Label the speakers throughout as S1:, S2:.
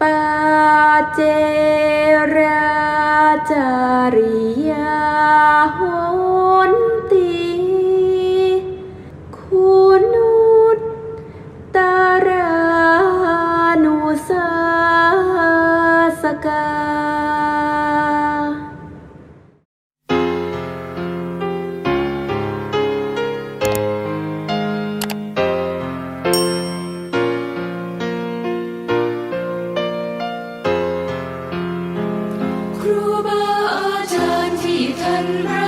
S1: ปาเจราจารี
S2: บาอาจารย์ที่ท่านรัก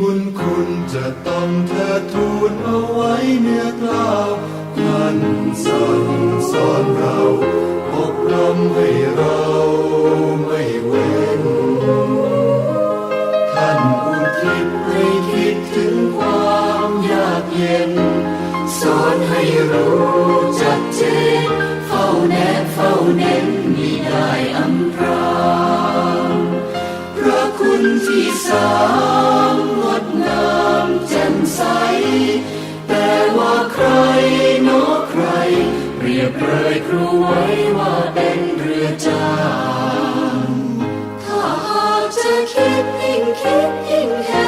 S2: บุญคุ
S3: ณจะต้องเธอทูลเอาไว้เนื้อกล้าวกลั่นสั่สอนเรา ที่สามงดงามแจ่มใส แต่ว่าใครโนใคร เรียบเร
S2: ยค
S3: รูไว้
S2: ว่า
S3: เป็นเรือจาง
S2: ถ้าหากจะคิดยิ่งคิดยิ่งเห็น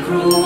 S2: cruel.